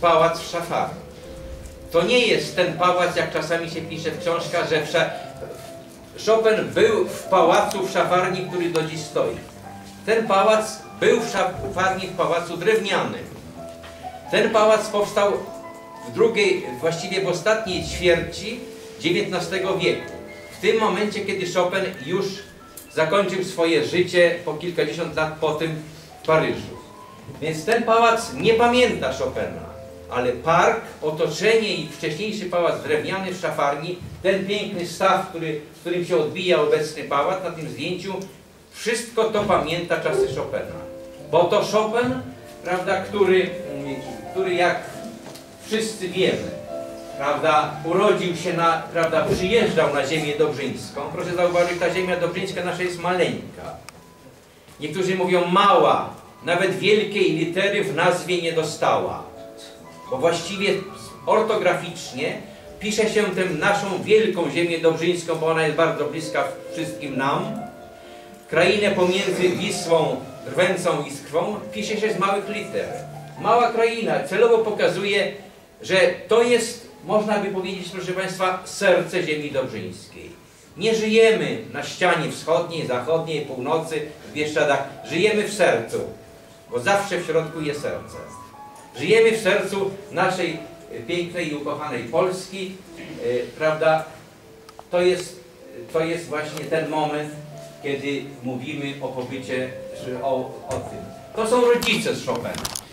pałac w Szafarni. To nie jest ten pałac, jak czasami się pisze w książkach, że w Sza... Chopin był w pałacu w Szafarni, który do dziś stoi. Ten pałac był w Szafarni w pałacu drewnianym. Ten pałac powstał w drugiej, właściwie w ostatniej ćwierci XIX wieku. W tym momencie, kiedy Chopin już zakończył swoje życie po kilkadziesiąt lat po tym w Paryżu. Więc ten pałac nie pamięta Chopina, ale park, otoczenie i wcześniejszy pałac drewniany w Szafarni, ten piękny staw, który, w którym się odbija obecny pałac na tym zdjęciu, wszystko to pamięta czasy Chopina. Bo to Chopin, prawda, który, który jak wszyscy wiemy, prawda, urodził się na, prawda, przyjeżdżał na ziemię dobrzyńską. Proszę zauważyć, ta ziemia dobrzyńska nasza jest maleńka. Niektórzy mówią mała, nawet wielkiej litery w nazwie nie dostała. Bo właściwie ortograficznie pisze się tę naszą wielką ziemię dobrzyńską, bo ona jest bardzo bliska wszystkim nam. Krainę pomiędzy Wisłą, Drwęcą i Skwą pisze się z małych liter. Mała kraina celowo pokazuje, że to jest, można by powiedzieć, proszę Państwa, serce ziemi dobrzyńskiej. Nie żyjemy na ścianie wschodniej, zachodniej, północy, w Bieszczadach. Żyjemy w sercu, bo zawsze w środku jest serce. Żyjemy w sercu naszej pięknej i ukochanej Polski, e, prawda? To jest, to jest właśnie ten moment, kiedy mówimy o pobycie, o, o tym. To są rodzice z Chopina.